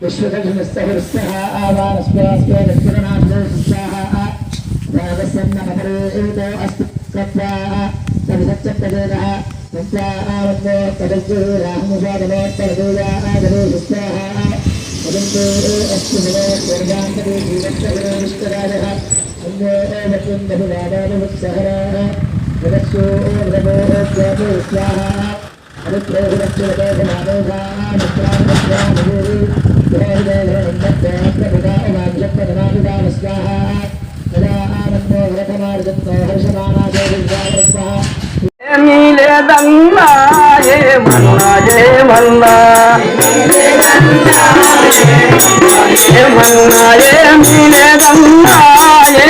విశ్వదర్శనస్థిరస్థిర ఆవారస్వాస్వ దక్షిణనాథో స్వాహ రాగస్సన్న నమరే ఏతో అస్తు కత్వా పరిసచ్చప్రదేదః సంత్వా ఆవందో తదజ్జు రాహముషాదమో తదూయా ఆదరే స్వాహ వదంతో అస్తు హలో స్వర్గాంతరే జీవత్తహరో విశ్వరాజః అన్యో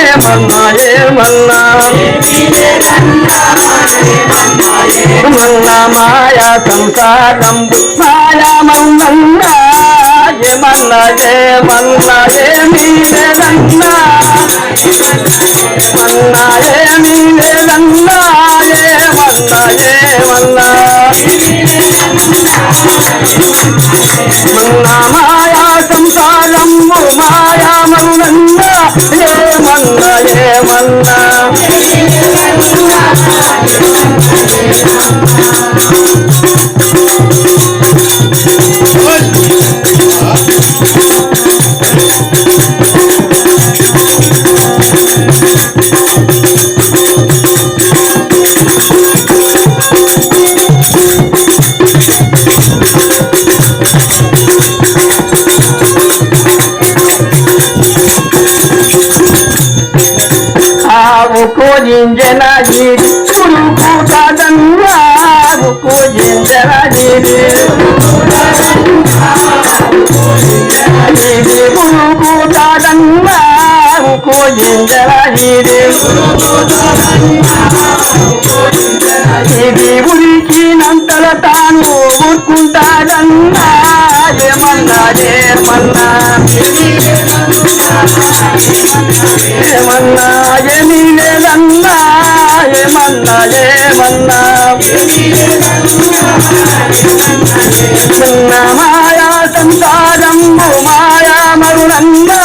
ఏమన్నా ఏమన్నా మన్నా మాయా సంసారంబు మాయామన్నా ఏమన్నా ఏమన్నా ఏమీలేదన్నా మన్నా ఏమీలేదన్నా ఏమన్నా ఏమన్నా. మన్నా మాయా సంసారము మాయామన్నా ఏమన్నా ఏమన్నా. Thank you. జీవి పురుగు కాదన్నా ఆవు కాదన్నా ఆవు కోజింజన ఇది ఉరికినంతల తాను ఊరుకుంటాడన్నా ఏమన్నా ఏమన్నా ఏమన్నా ఏమీ లేదన్నా ఏమన్నా ఏమన్నా చిన్న మాయా సంసారం మా మరునన్నా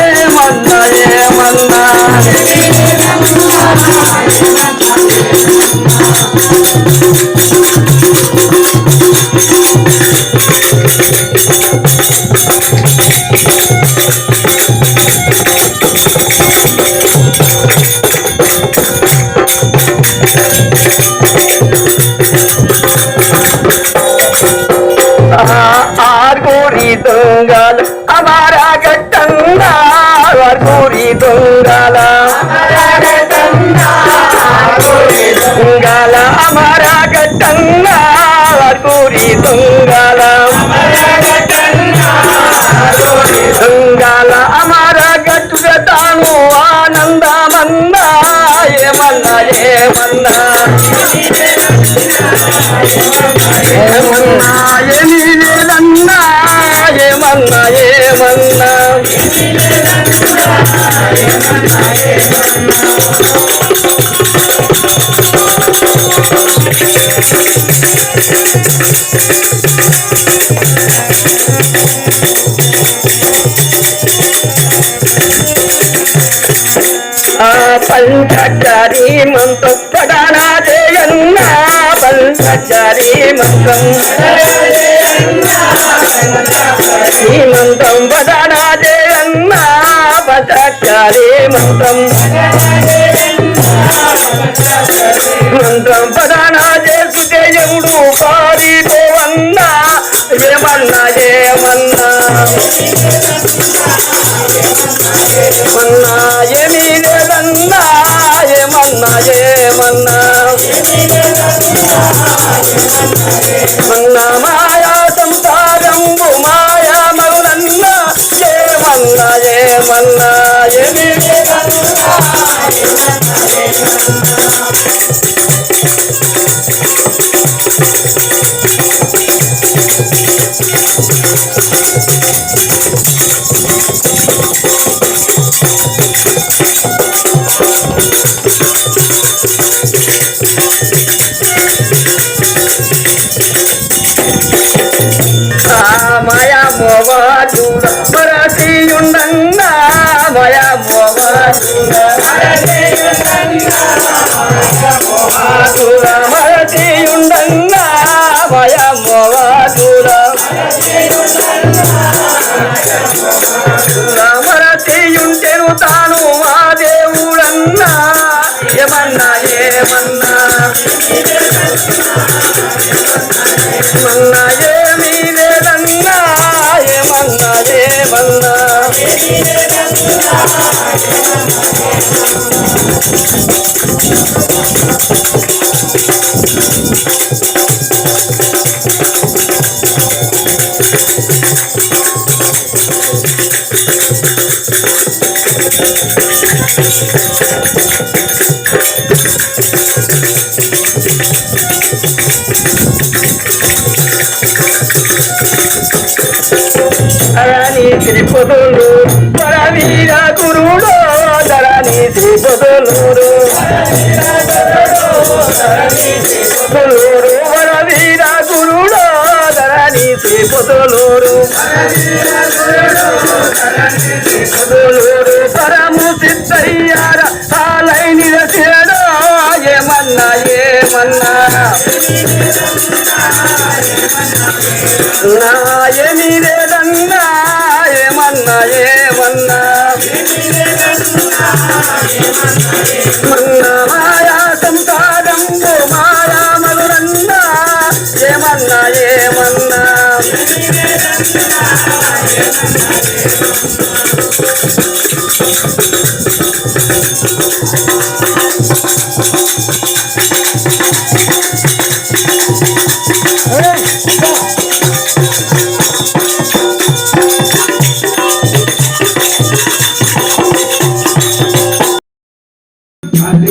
ఏమన్నా ఏమన్నా Thank you. ఏమన్నా ఏమన్నా. ఏమీ లేదన్నా ఏమన్నా ఏమన్నా ఆ పంచచారి మంత్రం ప్రధాన చేయన్నా పంచచారి మంత్రం ఈ మంత్రం ప్రధాన చేయన్నా పంచచారి మంత్రం మంత్రం ప్రధాన చేసు దేవుడు పారిపోవన్నా ఏమన్నా ఏమన్నా ఏమన్నా ఏమీ లేదన్నా ఏమన్నా ఏమన్నా మన్నా మాయా సంసారంబు మాయా మౌనన్నా ఏమన్నా ఏమన్నా Thank you. మాయా మోవాజుడ పరసియుండంగా మాయా మోవాజుడ పరసియుండంగా ఏమన్నా ఏమీ లేదన్నా ఏమన్నా ఏమన్నా ధరణి త్రిపుదులు పరవీర గురుడు ధరణి త్రిపుదులు పులుడు వరవీర గురుడు ధరణి త్రిపుదులు పులుడు పరము సిద్ధయ్యారా నాయని లేదన్నా ఏమన్నా ఏమన్నా. మన్నా మాయా సంసారంబు మాయా మధురన్నా ఏమన్నా ఏమన్నా. ఆ పరిమళ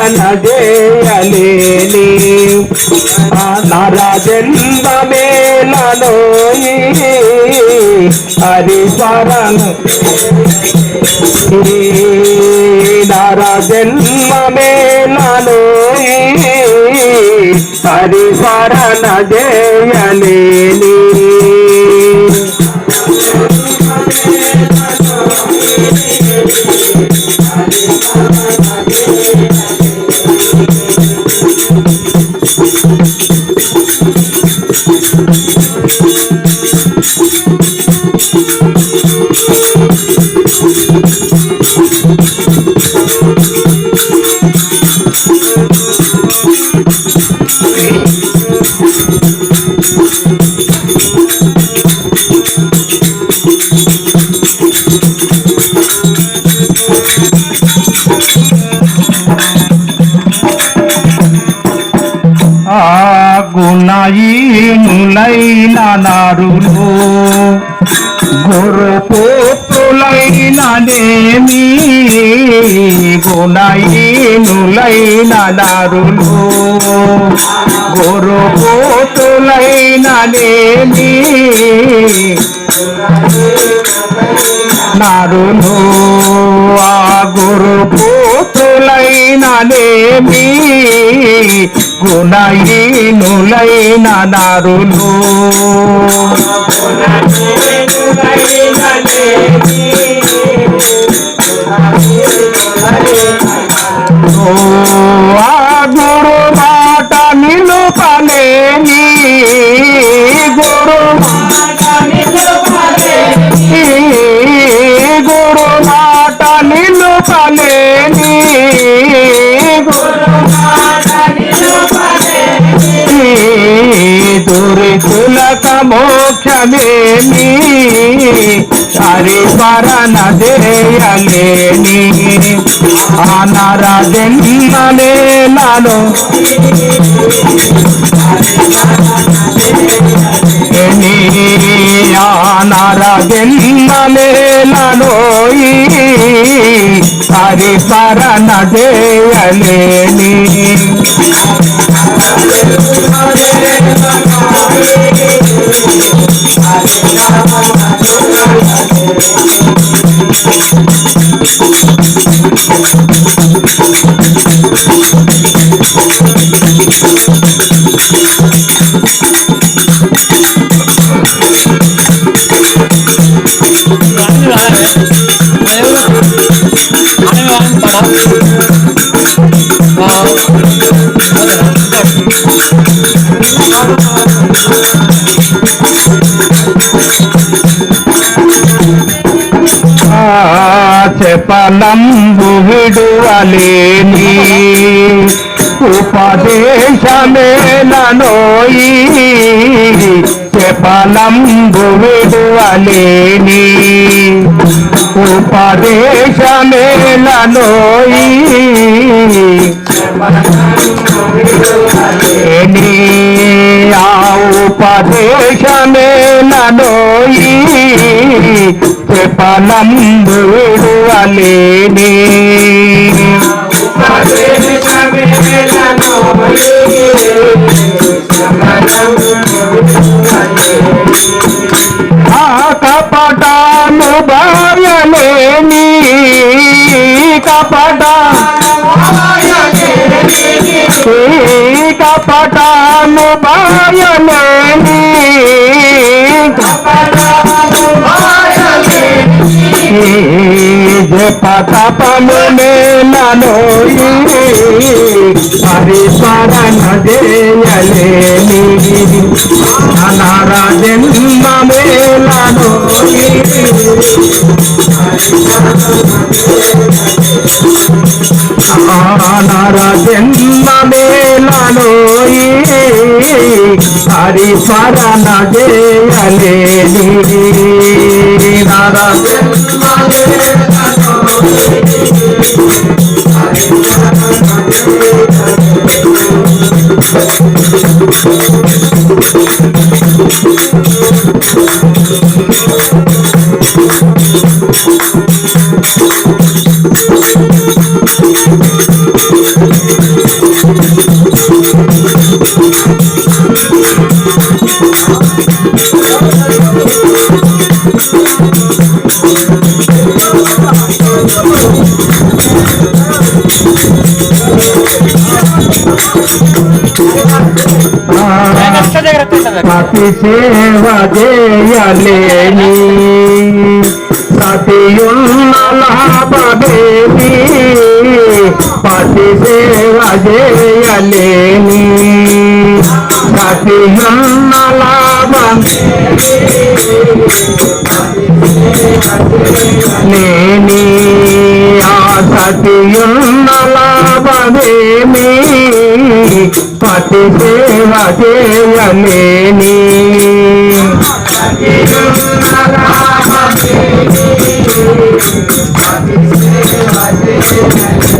హరిస్మరణ చేయలేని నరజన్మ మేళలో హరిస్మరణ నరజన్మ మేళలో హరిస్మరణ గుణయీనులైన నరులు గురుపుత్రులైన నేమి నరులు ఆ గురుపుత్రులైన నేమి గుణహీనులైన నరులు ఓ ఆ గురు మాట నిలుపలేని గురు గురు మాట నిలుపలేని దురితులక మోక్షమేమి? హరిపరణ దేయలేని ఆనర జన్మలేలను ఆనర జన్మలేలను Thank you. చెప్పలంబు విడువలేని ఉపదేశమేలనోయి చెప్పలంబు విడువలేని ఉపదేశమేలనోయి లేని ఆ ఉపదేశమేలనోయి చెప్పలంబు విడువలేని. కపటాను భార్యలేని కపట కపటాను భార్యలేని జపతపము నేలను పరిసరణ చేయలేని అనర జన్మమేలను అనర జన్మమేలను పరిసరణ చేయలేని నర సతి సేవ చేయలేని. సతియున్న లాభమేమి? పతి సేవ చేయలేని. సతియున్న లాభం. నేని ఆ సతియున్న లాభమేమి పతి సేవ చేయలేని ఆమితి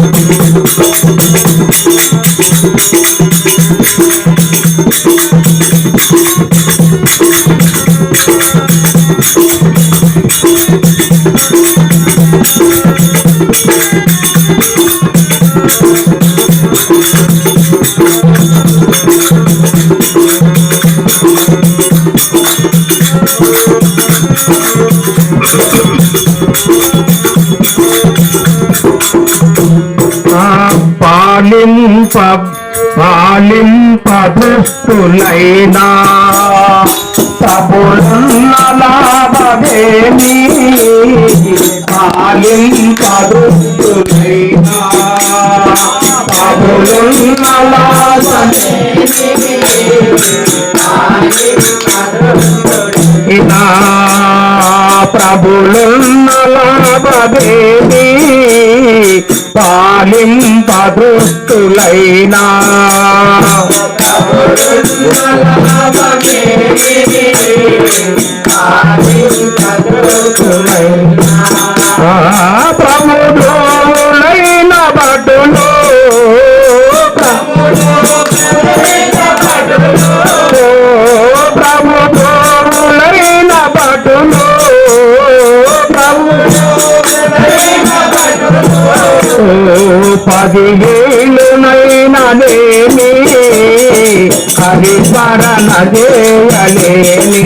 పాలింప పాలింపదుష్టులైనా తపురున్న లాభదేమి పాలింపదుష్టులైనా. పాలింపదుస్తులైనా ప్రభులున్న లాభమేమి ఇనా ప్రభులున్న లాభమేమి పాలింపదుస్తులైనా పదిహేనునైనదేమి హరిపరణ చేయలేని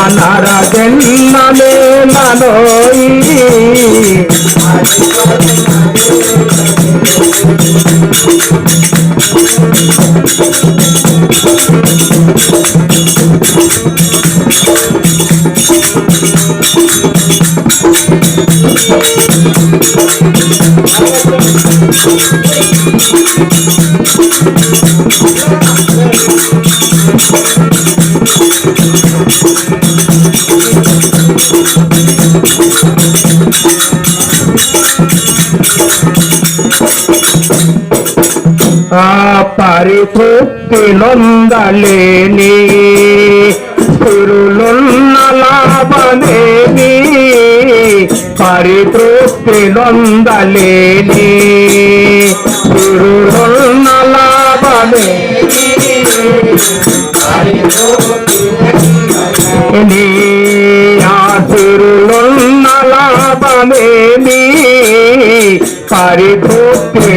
అనర జన్మలేనలోయి ఆ పరితృప్తి నొందలేని తిరులున్న లాభమేమి పరితృప్తి నొందలేని తిరులున్న లాభమేమి నీ ఆశిరులున్న లాభమేమి పరితృప్తి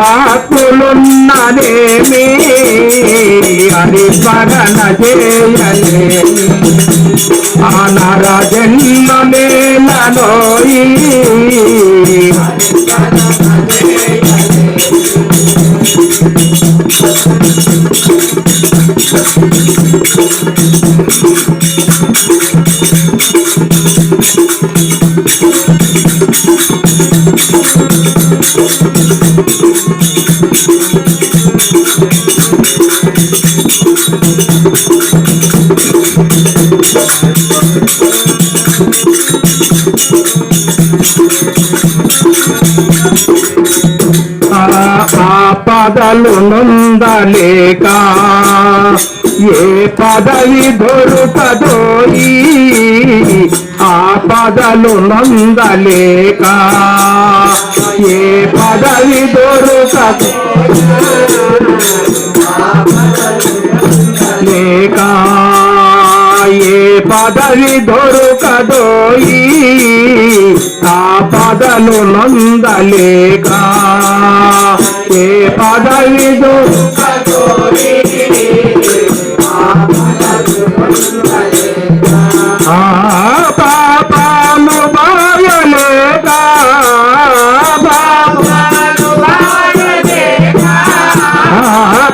పాపాత్ములున్నదేమి అని స్మరణ చేయలేని అనర పదలు నొందలేక ఏ పదవి దొరుకదో ఆ పదలు నొందలేక ఏ పదవి దొరుకదు లేక ఏ పదవి దొరుకదోయి ఆ పదలు నొందలేక ఏ పదవి దొరుకదోయి ఆ పాపాను బాయలేక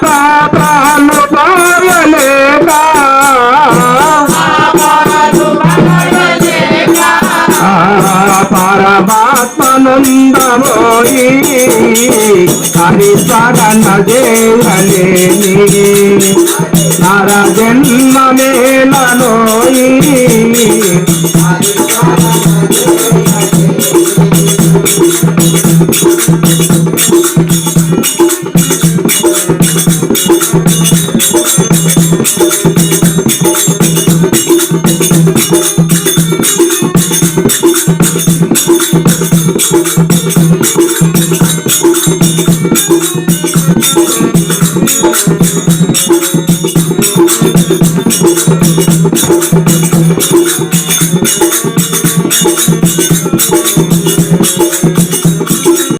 పాపాను బాయలేక ఆ పాపాను బాయలేక పరమాత్మనందమోయి హరి స్మరణ